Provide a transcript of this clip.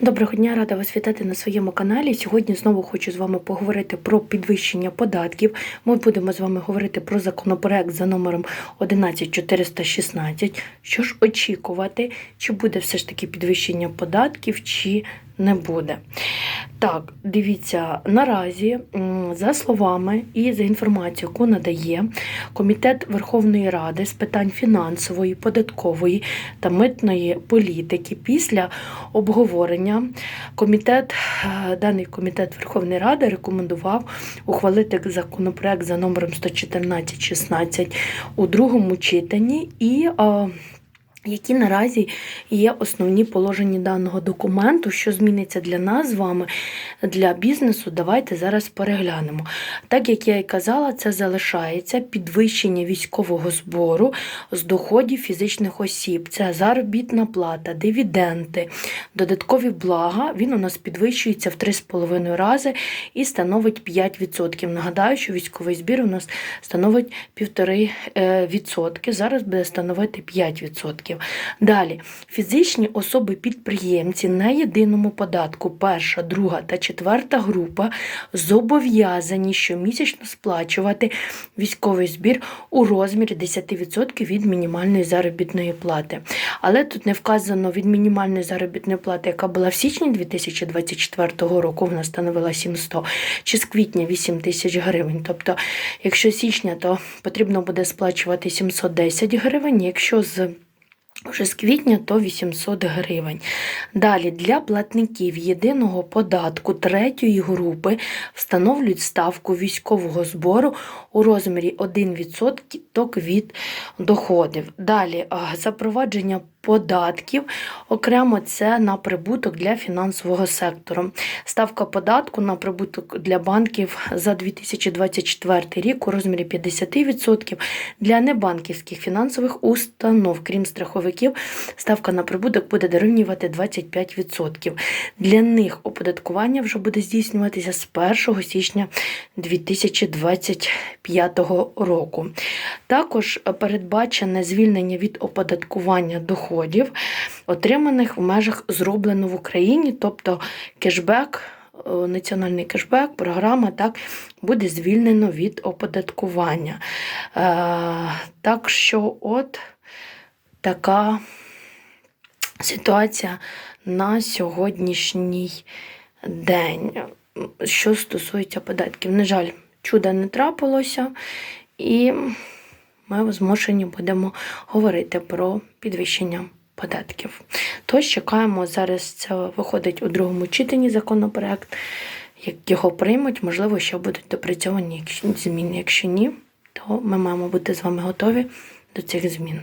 Доброго дня, рада вас вітати на своєму каналі. Сьогодні знову хочу з вами поговорити про підвищення податків. Ми будемо з вами говорити про законопроект за номером 11416. Що ж очікувати, чи буде все ж таки підвищення податків, чи не буде. Так, дивіться, наразі, за словами і за інформацією, яку надає Комітет Верховної Ради з питань фінансової, податкової та митної політики після обговорення комітет, е, даний комітет Верховної Ради рекомендував ухвалити законопроект за номером 11416 у другому читанні і е, які наразі є основні положення даного документу, що зміниться для нас з вами, для бізнесу, давайте зараз переглянемо. Так як я і казала, це залишається підвищення військового збору з доходів фізичних осіб. Це заробітна плата, дивіденти, додаткові блага. Він у нас підвищується в 3,5 рази і становить 5%. Нагадаю, що військовий збір у нас становить 1,5%. Зараз буде становити 5%. Далі, фізичні особи-підприємці на єдиному податку, перша, друга та четверта група зобов'язані щомісячно сплачувати військовий збір у розмірі 10% від мінімальної заробітної плати. Але тут не вказано від мінімальної заробітної плати, яка була в січні 2024 року, вона становила 700, чи з квітня 8 тисяч гривень. Тобто, якщо січня, то потрібно буде сплачувати 710 гривень, якщо з вже з квітня то 800 гривень. Далі для платників єдиного податку третьої групи встановлюють ставку військового збору у розмірі 1% від доходів. Далі запровадження податків окремо це на прибуток для фінансового сектору. Ставка податку на прибуток для банків за 2024 рік у розмірі 50%. Для небанківських фінансових установ, крім страховиків, ставка на прибуток буде дорівнювати 25%. Для них оподаткування вже буде здійснюватися з 1 січня 2025 року. Також передбачене звільнення від оподаткування доходів, отриманих в межах зроблено в Україні, тобто кешбек. е, Національний кешбек, програма так буде звільнено від оподаткування. Е, так що, от така ситуація на сьогоднішній день. Що стосується податків, на жаль, чуда не трапилося, і ми змушені будемо говорити про підвищення податків. Тож чекаємо зараз. Це виходить у другому читанні законопроект. Як його приймуть, можливо, ще будуть допрацьовані зміни. Якщо ні, то ми маємо бути з вами готові до цих змін.